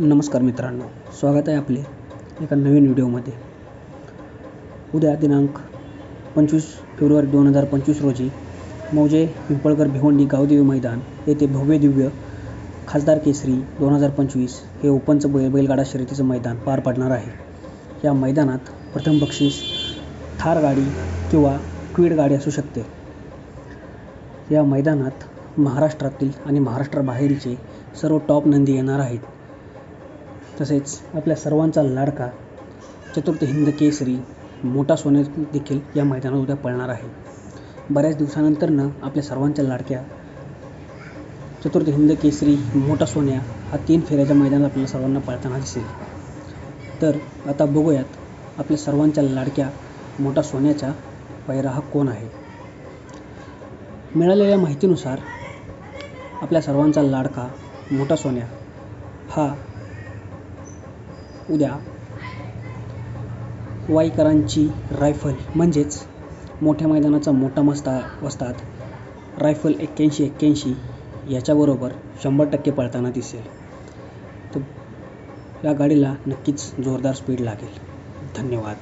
नमस्कार मित्रांनो स्वागत आहे आपले एका नवीन व्हिडिओमध्ये. उद्या दिनांक पंचवीस फेब्रुवारी दोन हजार पंचवीस रोजी मौजे पिंपळकर भिवंडी गावदेवी मैदान येथे भव्य दिव्य खासदार केसरी दोन हजार पंचवीस हे ओपनचं बैल बैलगाडा शर्यतीचं मैदान पार पडणार आहे. या मैदानात प्रथम बक्षीस थार गाडी किंवा क्वीड गाडी असू शकते. या मैदानात महाराष्ट्रातील आणि महाराष्ट्राबाहेरचे सर्व टॉप नंदी येणार आहेत. तसेच आपल्या सर्वांचा लाडका चतुर्थ हिंद केसरी मोठा सोने देखील या मैदानात उद्या पळणार आहे. बऱ्याच दिवसानंतरनं आपल्या सर्वांच्या लाडक्या चतुर्थ हिंद केसरी मोठा सोन्या हा तीन फेऱ्याच्या मैदानात आपल्या सर्वांना पळताना दिसेल. तर आता बघूयात आपल्या सर्वांच्या लाडक्या मोठा सोन्याचा पैरा हा कोण आहे? मिळालेल्या माहितीनुसार आपल्या सर्वांचा लाडका मोठा सोन्या हा उद्या वाईकरांची रायफल म्हणजेच मोठ्या मैदानाचा मोठा मस्ता वस्तात रायफल एक्क्याऐंशी एक्क्याऐंशी याच्याबरोबर शंभर टक्के पळताना दिसेल. तर या गाडीला नक्कीच जोरदार स्पीड लागेल. धन्यवाद.